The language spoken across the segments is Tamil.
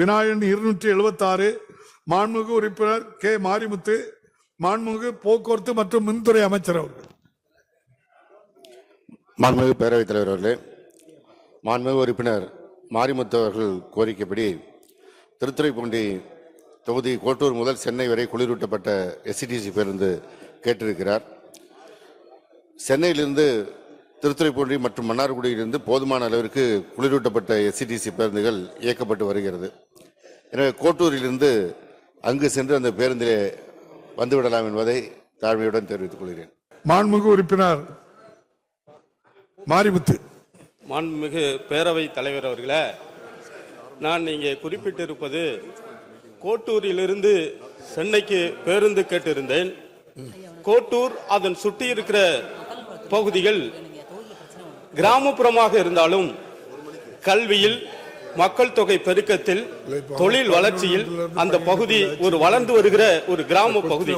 வினாயன் இருநூற்றி எழுபத்தாறு மாண்புமிகு உறுப்பினர் கே. மாரிமுத்து மாண்புமிகு போக்குவரத்து மற்றும் மின்துறை அமைச்சர் அவர்கள். மாண்புமிகு பேரவைத் தலைவர் அவர்களே மாண்புமிகு உறுப்பினர் மாரிமுத்து அவர்கள் கோரிக்கைப்படி திருத்துறைப்பூண்டி தொகுதி கோட்டூர் முதல் சென்னை வரை குளிரூட்டப்பட்ட எஸ்சிடிசி பேருந்து கேட்டிருக்கிறார். சென்னையிலிருந்து திருத்துறைப்பூண்டி மற்றும் மன்னார்குடியிலிருந்து போதுமான அளவிற்கு குளிரூட்டப்பட்ட எஸ்சிடிசி பேருந்துகள் இயக்கப்பட்டு வருகிறது. எனவே கோட்டூரிலிருந்து அங்கு சென்று அந்த பேருந்திலே வந்துவிடலாம் என்பதை தாழ்மையுடன் தெரிவித்துக் கொள்கிறேன். மாண்புமிகு உறுப்பினர் மாரிமுத்து. மாண்புமிகு பேரவை தலைவர் அவர்களே நான் இங்கே குறிப்பிட்டிருப்பது கோட்டூரிலிருந்து சென்னைக்கு பேருந்து கேட்டிருந்தேன். கோட்டூர் அதன் சுற்றி இருக்கிற பகுதிகள் கிராமப்புறமாக இருந்தாலும் கல்வியில் மக்கள் தொகை பெருக்கத்தில் தொழில் வளர்ச்சியில் அந்த பகுதி ஒரு வளர்ந்து வருகிற ஒரு கிராம பகுதி.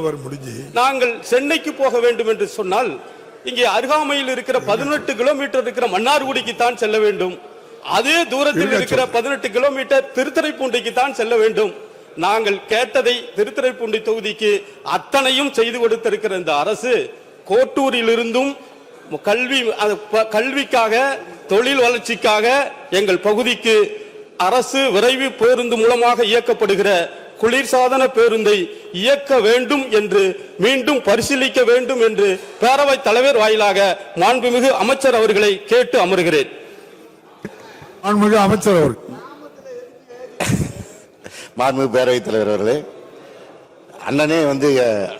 நாங்கள் சென்னைக்கு போக வேண்டும் என்று சொன்னால் இங்கே அருகாமையில் இருக்கிற பதினெட்டு கிலோமீட்டர் இருக்கிற மன்னார்குடிக்கு தான் செல்ல வேண்டும். அதே தூரத்தில் இருக்கிற பதினெட்டு கிலோமீட்டர் திருத்துறைப்பூண்டிக்கு தான் செல்ல வேண்டும். நாங்கள் கேட்டதை திருத்துறைப்பூண்டி தொகுதிக்கு அத்தனையும் செய்து கொடுத்திருக்கிற இந்த அரசு கோட்டூரிலிருந்தும் கல்வி கல்விக்காக தொழில் வளர்ச்சிக்காக எங்கள் பகுதிக்கு அரசு விரைவு பேருந்து மூலமாக இயக்கப்படுகிற குளிர்சாதன பேருந்தை இயக்க வேண்டும் என்று மீண்டும் பரிசீலிக்க வேண்டும் என்று பேரவைத் தலைவர் வாயிலாக மாண்புமிகு அமைச்சர் அவர்களை கேட்டு அமர்கிறேன். மாண்புமிகு அமைச்சர் அவர்கள். மாண்புமிகு பேரவைத் தலைவர் அவர்களே அண்ணனே வந்து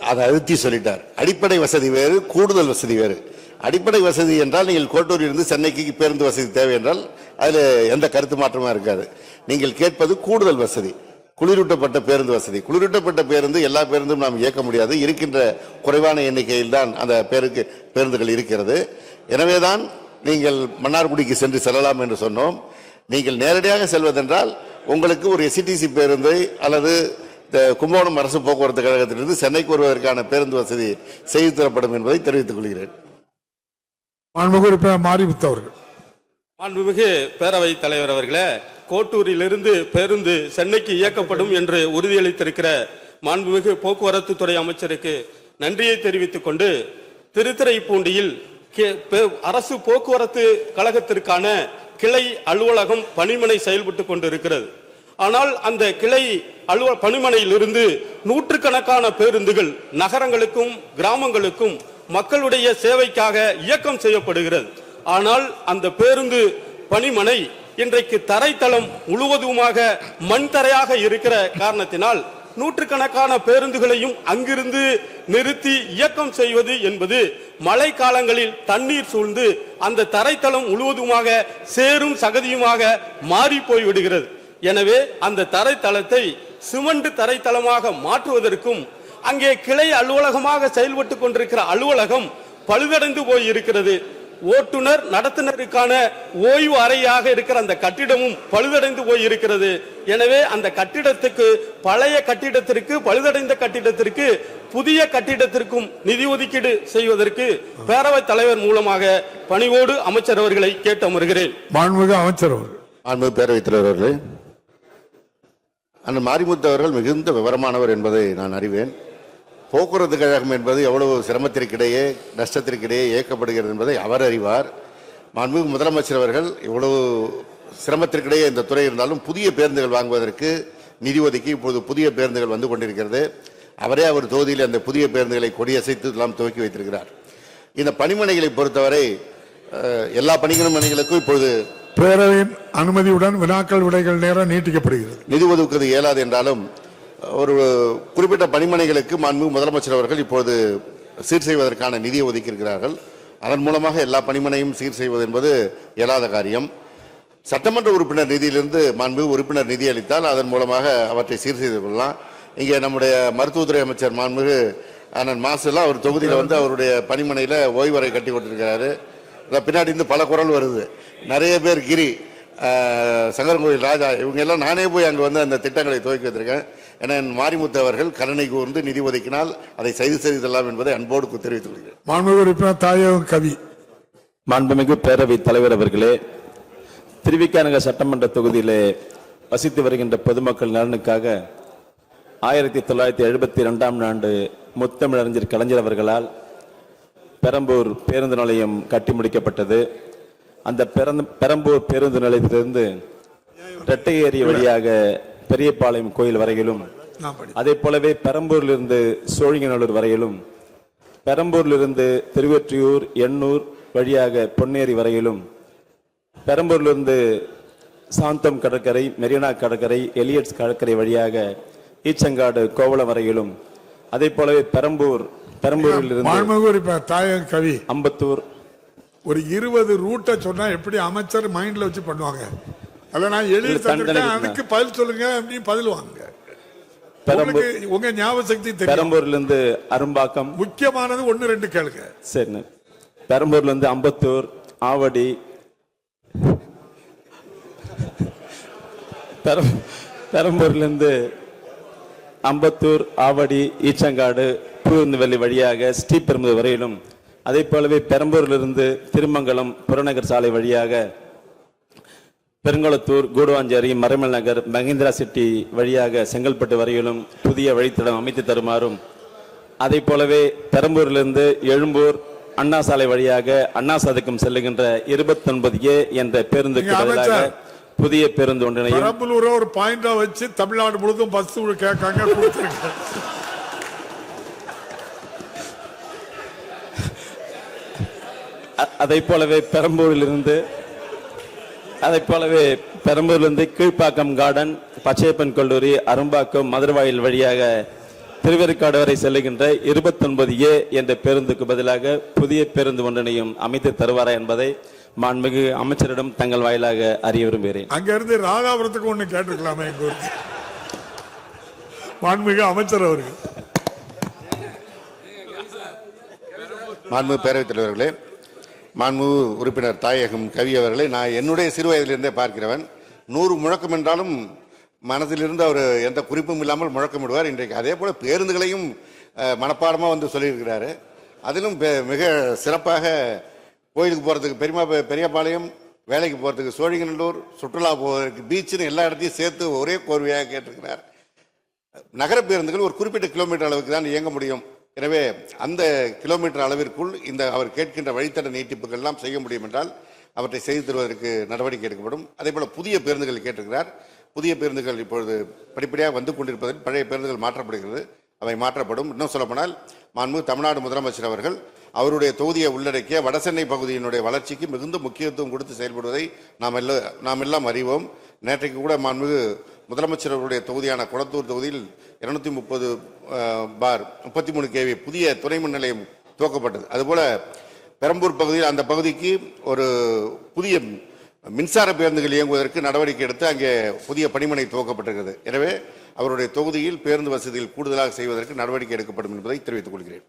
அதை அழுத்தி சொல்லிட்டார். அடிப்படை வசதி வேறு கூடுதல் வசதி வேறு. அடிப்படை வசதி என்றால் நீங்கள் கோட்டூரில் இருந்து சென்னைக்கு பேருந்து வசதி தேவை என்றால் அதில் எந்த கருத்து மாற்றமாக இருக்காது. நீங்கள் கேட்பது கூடுதல் வசதி. குளிரூட்டப்பட்ட பேருந்து வசதி. குளிரூட்டப்பட்ட பேருந்து எல்லா பேருந்தும் நாம் இயக்க முடியாது. இருக்கின்ற குறைவான எண்ணிக்கையில் தான் அந்த பேருக்கு பேருந்துகள் இருக்கிறது. எனவே தான் நீங்கள் மன்னார்குடிக்கு சென்று செல்லலாம் என்று சொன்னோம். நீங்கள் நேரடியாக செல்வதென்றால் உங்களுக்கு ஒரு எஸ்சிடிசி பேருந்தை அல்லது கும்பகோணம் அரசு போக்குவரத்து கழகத்திலிருந்து சென்னைக்கு வருவதற்கான பேருந்து வசதி செய்து தரப்படும் என்பதை தெரிவித்துக் கொள்கிறேன். மாண்புமிகு உறுப்பினர் மாரிமுத்து அவர்கள். மாண்புமிகு பேரவைத் தலைவர் அவர்களே கோட்டூரிலிருந்து பேருந்து சென்னைக்கு இயக்கப்படும் என்று உறுதியளித்திருக்கிற மாண்புமிகு போக்குவரத்து துறை அமைச்சருக்கு நன்றியை தெரிவித்துக் கொண்டு திருத்துறைப்பூண்டியில் கே- பே- அரசு போக்குவரத்து கழகத்திற்கான கிளை அலுவலகம் பணிமனை செயல்பட்டு கொண்டிருக்கிறது. ஆனால் அந்த கிளை அலுவல் பணிமனையிலிருந்து நூற்றுக்கணக்கான பேருந்துகள் நகரங்களுக்கும் கிராமங்களுக்கும் மக்களுடைய சேவைக்காக இயக்கம் செய்யப்படுகிறது. ஆனால் அந்த பேருந்து பணிமனை இன்றைக்கு தரைத்தளம் முழுவதுமாக மண் தரையாக இருக்கிற காரணத்தினால் நூற்றுக்கணக்கான பேருந்துகளையும் அங்கிருந்து நிறுத்தி இயக்கம் செய்வது என்பது மழை காலங்களில் தண்ணீர் சூழ்ந்து அந்த தரைத்தளம் முழுவதுமாக சேரும் சகதியுமாக மாறி போய்விடுகிறது. எனவே அந்த தரைத்தளத்தை சிமெண்ட் தரைத்தளமாக மாற்றுவதற்கும் அங்கே கிளை அலுவலகமாக செயல்பட்டு கொண்டிருக்கிற அலுவலகம் பழுதடைந்து போய் இருக்கிறது. ஓட்டுநர் நடத்துனருக்கான ஓய்வு அறையாக இருக்கிற அந்த கட்டிடமும் பழுதடைந்து போய் இருக்கிறது. எனவே அந்த கட்டிடத்துக்கு பழைய கட்டிடத்திற்கு பழுதடைந்த கட்டிடத்திற்கு புதிய கட்டிடத்திற்கும் நிதி ஒதுக்கீடு செய்வதற்கு பேரவைத் தலைவர் மூலமாக பணிவோடு அமைச்சர் அவர்களை கேட்டு அமர்கிறேன் மாண்புமிகு அமைச்சர் மாண்புமிகு பேரவைத் தலைவர் அவர்களே அண்ணன் மாரிமுத்து அவர்கள் மிகுந்த விவரமானவர் என்பதை நான் அறிவேன். போக்குவரத்து கழகம் என்பது எவ்வளவு சிரமத்திற்கிடையே நஷ்டத்திற்கிடையே இயக்கப்படுகிறது என்பதை அவர் அறிவார். மாண்புமிகு முதலமைச்சர் அவர்கள் இவ்வளவு சிரமத்திற்கிடையே இந்த துறை இருந்தாலும் புதிய பேருந்துகள் வாங்குவதற்கு நிதி ஒதுக்கி இப்பொழுது புதிய பேருந்துகள் வந்து கொண்டிருக்கிறது. அவரே அவர் தொகுதியில் அந்த புதிய பேருந்துகளை கொடியசைத்து எல்லாம் துவக்கி வைத்திருக்கிறார். இந்த பணிமனைகளை பொறுத்தவரை எல்லா பணிமனைகளுக்கும் இப்பொழுது பேரவையின் அனுமதியுடன் வினாக்கள் விடைகள் நேரம் நீட்டிக்கப்படுகிறது. நிதி ஒதுக்குவது இயலாது என்றாலும் ஒரு குறிப்பிட்ட பணிமனைகளுக்கு மாண்பு முதலமைச்சர் அவர்கள் இப்போது சீர் செய்வதற்கான நிதியை ஒதுக்கியிருக்கிறார்கள். அதன் மூலமாக எல்லா பணிமனையும் சீர் செய்வது என்பது இயலாத காரியம். சட்டமன்ற உறுப்பினர் நிதியிலிருந்து மாண்பு உறுப்பினர் நிதி அளித்தால் அதன் மூலமாக அவற்றை சீர் செய்து கொள்ளலாம். இங்கே நம்முடைய மருத்துவத்துறை அமைச்சர் மாண்புமிகு அண்ணன் மாசுலாம் அவர் தொகுதியில் வந்து அவருடைய பணிமனையில் ஓய்வறை கட்டி கொண்டிருக்கிறாரு பின்னாடி இருந்து பல குரல் வருது. நிறைய பேர் கிரி ஆஹ், ராஜா இவங்க எல்லாம் நானே போய் அங்கே வந்து அந்த திட்டங்களை துவக்கி வைத்திருக்கேன் என மாரிமுத்து அவர்கள் கருணை கூர்ந்து நிதி ஒதுக்கினால் அதை செய்து செய்தலாம் என்பதை அன்போடு தெரிவித்துக் கொள்கிறேன் மாண்புமிகு உறுப்பினர் தாயகம் கவி. மாண்புமிகு பேரவைத் தலைவர் அவர்களே திருவிக்காநகர் சட்டமன்ற தொகுதியிலே வசித்து வருகின்ற பொதுமக்கள் நலனுக்காக ஆயிரத்தி தொள்ளாயிரத்தி எழுபத்தி ரெண்டாம் ஆண்டு முத்தமிழறிஞர் கலைஞர் அவர்களால் பெரம்பூர் பேருந்து நிலையம் கட்டி முடிக்கப்பட்டது. அந்த பெரந்த- பெரம்பூர் பேருந்து நிலையத்திலிருந்து ரெட்டையேரி வழியாக பெரியபாளையம் கோயில் வரையிலும் அதே போலவே பெரம்பூரிலிருந்து சோழிங்கநல்லூர் வரையிலும் பெரம்பூரிலிருந்து திருவொற்றியூர் எண்ணூர் வழியாக பொன்னேரி வரையிலும் பெரம்பூரிலிருந்து சாந்தம் கடற்கரை மெரினா கடற்கரை எலியட்ஸ் கடற்கரை வழியாக ஈச்சங்காடு கோவளம் வரையிலும் அதே போலவே பெரம்பூர் பெரம்பூரிலிருந்து மாண்புமிகு உறுப்பினர் தாயக கவி அம்பத்தூர். ஒரு இருபது ரூட்டை சொன்னா எப்படி அமைச்சர் மைண்ட்ல வச்சு பண்ணுவாங்க? அத நான் எழுதி. அதுக்கு பதில் சொல்லுங்க அப்படின்னு பதில் வாங்க உங்க ஞாபக சக்தி தெரியும். பெரம்பூர்லேருந்து அரும்பாக்கம். முக்கியமானது ஒன்னு ரெண்டு கேளுங்க. சரிண்ணே. பெரம்பூர்லேருந்து அம்பத்தூர் ஆவடி. பெரம் பெரம்பூர்லேருந்து அம்பத்தூர் ஆவடி ஈச்சங்காடு பூந்தவெளி வழியாக ஸ்ரீபெரும்புதூர் வரையிலும் அதே போலவே பெரம்பூரிலிருந்து திருமங்கலம் புறநகர் சாலை வழியாக பெருங்குளத்தூர் கூடுவாஞ்சேரி மறைமல் நகர் மகேந்திரா சிட்டி வழியாக செங்கல்பட்டு வரையிலும் புதிய வழித்தடம் அமைத்து தருமாறும் அதை போலவே பெரம்பூரிலிருந்து எழும்பூர் அண்ணா சாலை வழியாக அண்ணா சதுக்கம் செல்லுகின்ற இருபத்தொன்பது ஏ என்ற பேருந்துக்கு பதிலாக. புதிய பேருந்து பெரம்பலூரை ஒரு பாயிண்டா வச்சு தமிழ்நாடு முழுதும் பஸ் கேட்காங்க அதை போலவே பெரம்பூரிலிருந்து அதை போலவே பெரம்பூரிலிருந்து கீழ்ப்பாக்கம் கார்டன் பச்சையப்பன் கல்லூரி அரும்பாக்கம் மதுரவாயில் வழியாக திருவேற்காடு வரை செல்லுகின்ற இருபத்தொன்பது ஏ என்ற பேருந்துக்கு பதிலாக புதிய பேருந்து ஒன்றினையும் அமைத்து தருவாரா என்பதை மாண்புமிகு அமைச்சரிடம் தங்கள் வாயிலாக அறிய விரும்புகிறேன். அங்க இருந்து ராதாபுரத்துக்கு ஒண்ணு கேட்டுக்கலாமே எங்க ஊருக்கு. மாண்புமிகு அமைச்சர் அவர்கள். மாண்பு பேரவைத் தலைவர்களே மாண்பு உறுப்பினர் தாயகம் கவி அவர்களை நான் என்னுடைய சிறு வயதிலிருந்தே பார்க்கிறவன். நூறு முழக்கம் என்றாலும் மனதிலிருந்து அவர் எந்த குறிப்பும் இல்லாமல் முழக்கமிடுவார். இன்றைக்கு அதே போல் பேருந்துகளையும் மனப்பாடமாக வந்து சொல்லியிருக்கிறாரு. அதிலும் பெ- மிக சிறப்பாக கோயிலுக்கு போகிறதுக்கு பெரியமா பெரியபாளையம் வேலைக்கு போகிறதுக்கு சோழிங்கநல்லூர் சுற்றுலா போவதற்கு பீச்சுன்னு எல்லா இடத்தையும் சேர்த்து ஒரே கோர்வையாக கேட்டிருக்கிறார். நகர பேருந்துகள் ஒரு குறிப்பிட்ட கிலோமீட்டர் அளவுக்கு தான் இயங்க முடியும். எனவே அந்த கிலோமீட்டர் அளவிற்குள் இந்த அவர் கேட்கின்ற வழித்தட நீட்டிப்புகள் எல்லாம் செய்ய முடியும் என்றால் அவற்றை செய்து தருவதற்கு நடவடிக்கை எடுக்கப்படும். அதே போல புதிய பேருந்துகள் கேட்டிருக்கிறார். புதிய பேருந்துகள் இப்பொழுது படிப்படியாக வந்து கொண்டிருப்பதில் பழைய பேருந்துகள் மாற்றப்படுகிறது. அவை மாற்றப்படும். இன்னும் சொல்லப்போனால் மாண்பு தமிழ்நாடு முதலமைச்சர் அவர்கள் அவருடைய தொகுதியை உள்ளடக்கிய வடசென்னை பகுதியினுடைய வளர்ச்சிக்கு மிகுந்த முக்கியத்துவம் கொடுத்து செயல்படுவதை நாம் எல்லாம் நாம் எல்லாம் அறிவோம். நேற்றைக்கு கூட மாண்புமிகு முதலமைச்சர் அவருடைய தொகுதியான குளத்தூர் தொகுதியில் இருநூத்தி முப்பது பார் முப்பத்தி மூணு கேவி புதிய துணை மின் நிலையம் துவக்கப்பட்டது. அதுபோல பெரம்பூர் பகுதியில் அந்த பகுதிக்கு ஒரு புதிய மின்சார பேருந்துகள் இயங்குவதற்கு நடவடிக்கை எடுத்து அங்கே புதிய பணிமனை துவக்கப்பட்டிருக்கிறது. எனவே அவருடைய தொகுதியில் பேருந்து வசதிகள் கூடுதலாக செய்வதற்கு நடவடிக்கை எடுக்கப்படும் என்பதை தெரிவித்துக் கொள்கிறேன்.